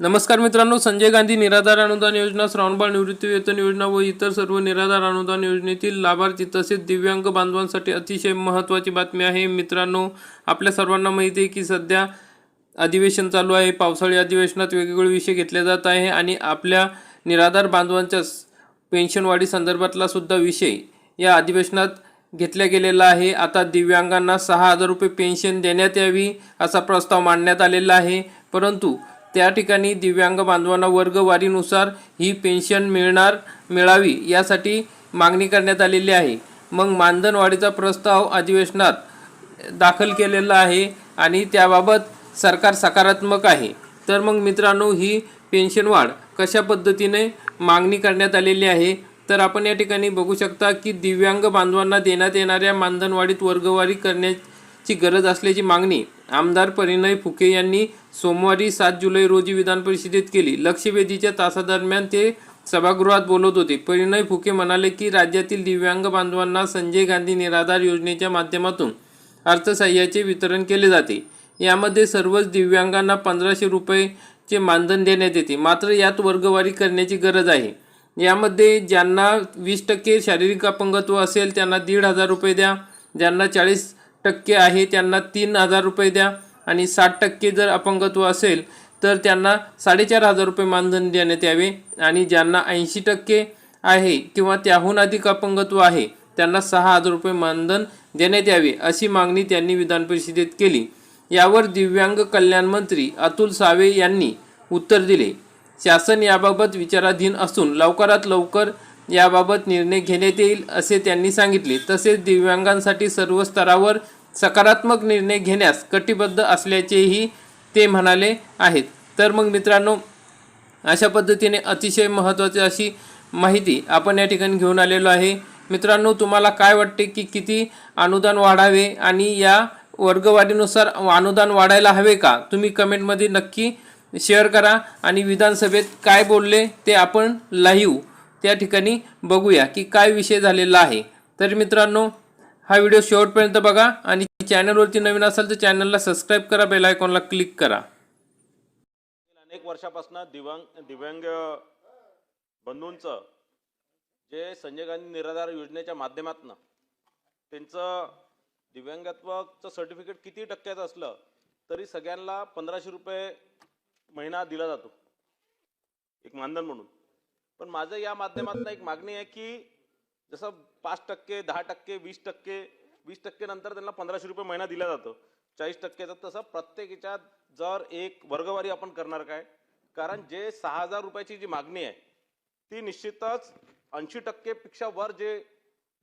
नमस्कार मित्रांनो संजय गांधी निराधार अनुदान योजना श्रावणबाळ निवृत्ती वेतन योजना व इतर सर्व निराधार अनुदान योजनेतील लाभार्थी तसेच दिव्यांग बांधवांसाठी अतिशय महत्त्वाची बातमी आहे. मित्रांनो आपल्या सर्वांना माहिती आहे की सध्या अधिवेशन चालू आहे. पावसाळी अधिवेशनात वेगवेगळे विषय घेतले जात आहे आणि आपल्या निराधार बांधवांच्या पेन्शनवाढी संदर्भातला सुद्धा विषय या अधिवेशनात घेतला गेलेला आहे. आता दिव्यांगांना सहा हजार रुपये पेन्शन देण्यात यावी असा प्रस्ताव मांडण्यात आलेला आहे. परंतु त्या ठिकाणी दिव्यांग बांधवांना वर्गवारीनुसार ही पेन्शन मिळणार मिळावी यासाठी मागणी करण्यात आलेली आहे. मग मानधनवाढीचा प्रस्ताव अधिवेशनात दाखल केलेला आहे आणि त्याबाबत सरकार सकारात्मक आहे. तर मग मित्रांनो ही पेन्शन वाढ कशा पद्धतीने मागणी करण्यात आलेली आहे? तर आपण या ठिकाणी बघू शकता की दिव्यांग बांधवांना देण्यात येणाऱ्या मानधनवाढीत वर्गवारी करण्या ची गरज असल्याची मागणी आमदार परिणय फुके यांनी सोमवारी सात जुलै रोजी विधान परिषदेत केली. लक्षवेधीच्या तासादरम्यान ते सभागृहात बोलत होते. परिणय फुके म्हणाले की राज्यातील दिव्यांग बांधवांना संजय गांधी निराधार योजनेच्या माध्यमातून अर्थसहाय्याचे वितरण केले जाते. यामध्ये सर्वच दिव्यांगांना पंधराशे रुपयेचे मानधन देण्यात येते. मात्र यात वर्गवारी करण्याची गरज आहे. यामध्ये ज्यांना वीस टक्के शारीरिक अपंगत्व असेल त्यांना दीड हजार रुपये द्या. ज्यांना चाळीस टक्के आहे त्यांना तीन हजार रुपये द्या. आणि साठ टक्के जर अपंगत्व असेल तर त्यांना साडेचार हजार रुपये मानधन देण्यात यावे. आणि ज्यांना ऐंशी टक्के आहे किंवा त्याहून अधिक अपंगत्व आहे त्यांना सहा हजार रुपये मानधन देण्यात यावे अशी मागणी त्यांनी विधान परिषदेत केली. यावर दिव्यांग कल्याण मंत्री अतुल सावे यांनी उत्तर दिले. शासन याबाबत विचाराधीन असून लवकरात लवकर याबाबत निर्णय घेण्यात येईल असे त्यांनी सांगितले. तसेच दिव्यांगांसाठी सर्व स्तरावर सकारात्मक निर्णय घेण्यास कटिबद्ध असल्याचेही ते म्हणाले आहेत. तर मग मित्रांनो अशा पद्धतीने अतिशय महत्त्वाची अशी माहिती आपण या ठिकाणी घेऊन आलेलो आहे. मित्रांनो तुम्हाला काय वाटते की किती अनुदान वाढावे आणि या वर्गवारीनुसार अनुदान वाढायला हवे का? तुम्ही कमेंटमध्ये नक्की शेअर करा आणि विधानसभेत काय बोलले ते आपण लाईव्ह त्या ठिकाणी बघूया की काय विषय झालेला आहे. तर मित्रांनो हा व्हिडिओ शेवटपर्यंत बघा आणि चॅनलवरती नवीन असाल तर चॅनलला सबस्क्राईब करा बेल आयकॉनला क्लिक करा. अनेक वर्षापासून दिव्यांग दिव्यांग बंधूंचं जे संजय गांधी निराधार योजनेच्या माध्यमातून त्यांचं दिव्यांगत्वाचं सर्टिफिकेट किती टक्क्याचं असलं तरी सगळ्यांना पंधराशे रुपये महिना दिला जातो. एक मानधन म्हणून. पण माझं या माध्यमातून एक मागणी आहे की जसं पाच टक्के दहा टक्के वीस टक्के वीस टक्के नंतर त्यांना पंधराशे रुपये महिना दिला जातो. चाळीस टक्क्याचं तसं प्रत्येकीच्या जर एक वर्गवारी आपण करणार काय? कारण जे सहा हजार रुपयाची जी मागणी आहे ती निश्चितच ऐंशी टक्केपेक्षा वर जे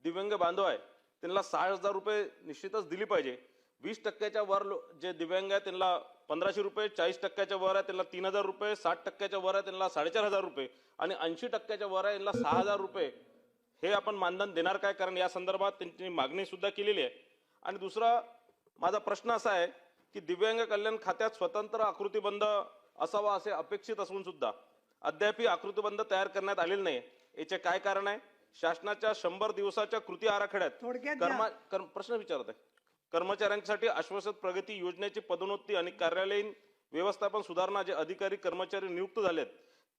दिव्यांग बांधव आहे त्यांना सहा हजार रुपये निश्चितच दिली पाहिजे. वीस टक्क्याच्या वर लो- जे दिव्यांग आहे त्यांना पंधराशे रुपये चाळीस टक्क्याच्या वर आहे त्यांना तीन हजार रुपये साठ टक्क्याच्या वर आहे त्यांना साडेचार हजार रुपये आणि ऐंशी टक्क्याच्या वर आहे त्यांना सहा हजार रुपये. हे आपण मानधन देणार काय? कारण या संदर्भात त्यांची मागणी सुद्धा केलेली आहे. आणि दुसरा माझा प्रश्न असा आहे की दिव्यांग कल्याण खात्यात स्वतंत्र आकृतीबंध असावा असे अपेक्षित असून सुद्धा अद्यापही आकृतीबंध तयार करण्यात आलेलं नाही. याचे काय कारण आहे? शासनाच्या शंभर दिवसाच्या कृती आराखड्यात प्रश्न विचारत आहे कर्मचाऱ्यांसाठी आश्वासक प्रगती योजनेची पदोन्नती आणि कार्यालयीन व्यवस्थापन सुधारणा जे अधिकारी कर्मचारी नियुक्त झालेत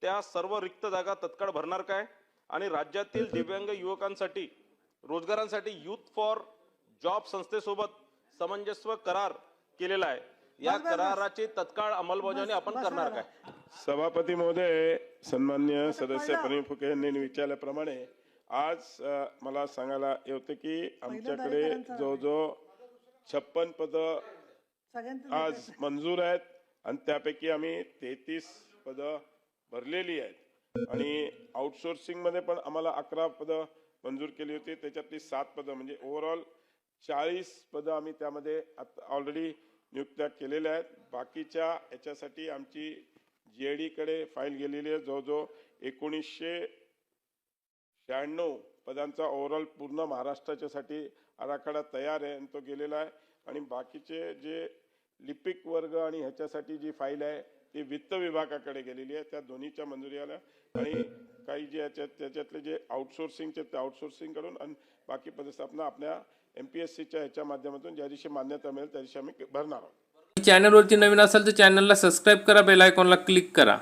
त्या सर्व रिक्त जागा तत्काळ भरणार काय आणि राज्यातील दिव्यांग युवकांसाठी रोजगारांसाठी युथ फॉर जॉब संस्थेसोबत समंजस्व करार केलेला आहे या. कराराची तत्काळ अंमलबजावणी आपण करणार. काय सभापती महोदय सन्मान्य सदस्य प्रणील फुके यांनी विचारल्याप्रमाणे आज मला सांगायला येतं की आमच्याकडे दरेकरांचं जवळजवळ छप्पन पद आज मंजूर आहेत आणि त्यापैकी आम्ही तेहतीस पद भरलेली आहेत. आणि आउटसोर्सिंगमध्ये पण आम्हाला अकरा पद मंजूर केली होती. त्याच्यातली सात पद म्हणजे ओव्हरऑल चाळीस पद आम्ही त्यामध्ये ऑलरेडी नियुक्त्या केलेल्या आहेत. बाकीच्या याच्यासाठी आमची जी कडे फाईल गेलेली आहे. जवळजवळ एकोणीसशे शहाण्णव पदांचा ओव्हरऑल पूर्ण महाराष्ट्राच्यासाठी आराखडा तयार आहे आणि तो गेलेला आहे. आणि बाकीचे जे लिपिक वर्ग आणि ह्याच्यासाठी जी फाईल आहे ती वित्त विभागाकडे गेलेली आहे. त्या दोन्हीच्या मंजुरी आल्या. आणि काही जे याच्यात त्याच्यातले जे आउटसोर्सिंगचे ते आउटसोर्सिंग करून आणि बाकी पदस्थापना आपल्या एम पी एस सीच्या ह्याच्या माध्यमातून ज्या दिवशी मान्यता मिळेल त्या दिवशी आम्ही भरणार आहोत. चॅनलवरती नवीन असाल तर चॅनलला सबस्क्राईब करा बेल आयकॉनला क्लिक करा.